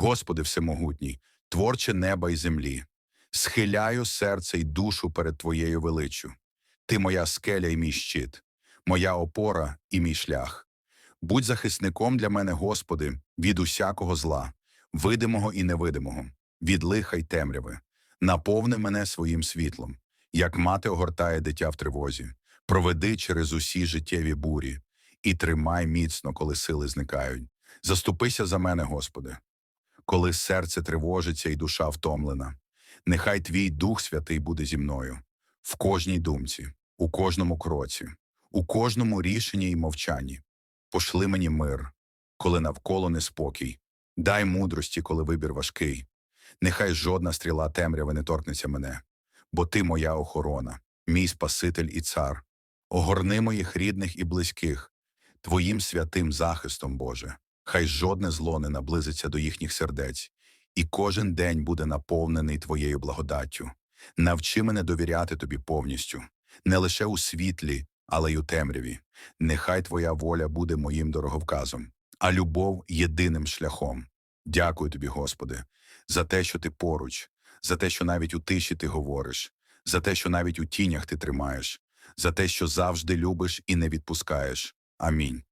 Господи Всемогутній, творче неба й землі, схиляю серце й душу перед Твоєю величчю. Ти моя скеля і мій щит, моя опора і мій шлях. Будь захисником для мене, Господи, від усякого зла, видимого і невидимого, від лиха й темряви. Наповни мене своїм світлом, як мати огортає дитя в тривозі, проведи через усі життєві бурі і тримай міцно, коли сили зникають. Заступися за мене, Господи, коли серце тривожиться і душа втомлена. Нехай Твій Дух Святий буде зі мною в кожній думці, у кожному кроці, у кожному рішенні і мовчанні. Пошли мені мир, коли навколо неспокій, дай мудрості, коли вибір важкий. Нехай жодна стріла темряви не торкнеться мене, бо ти моя охорона, мій Спаситель і цар. Огорни моїх рідних і близьких, Твоїм святим захистом, Боже. Хай жодне зло не наблизиться до їхніх сердець, і кожен день буде наповнений Твоєю благодаттю. Навчи мене довіряти Тобі повністю, не лише у світлі, але й у темряві. Нехай Твоя воля буде моїм дороговказом, а любов єдиним шляхом. Дякую тобі, Господи, за те, що ти поруч, за те, що навіть у тиші ти говориш, за те, що навіть у тінях ти тримаєш, за те, що завжди любиш і не відпускаєш. Амінь.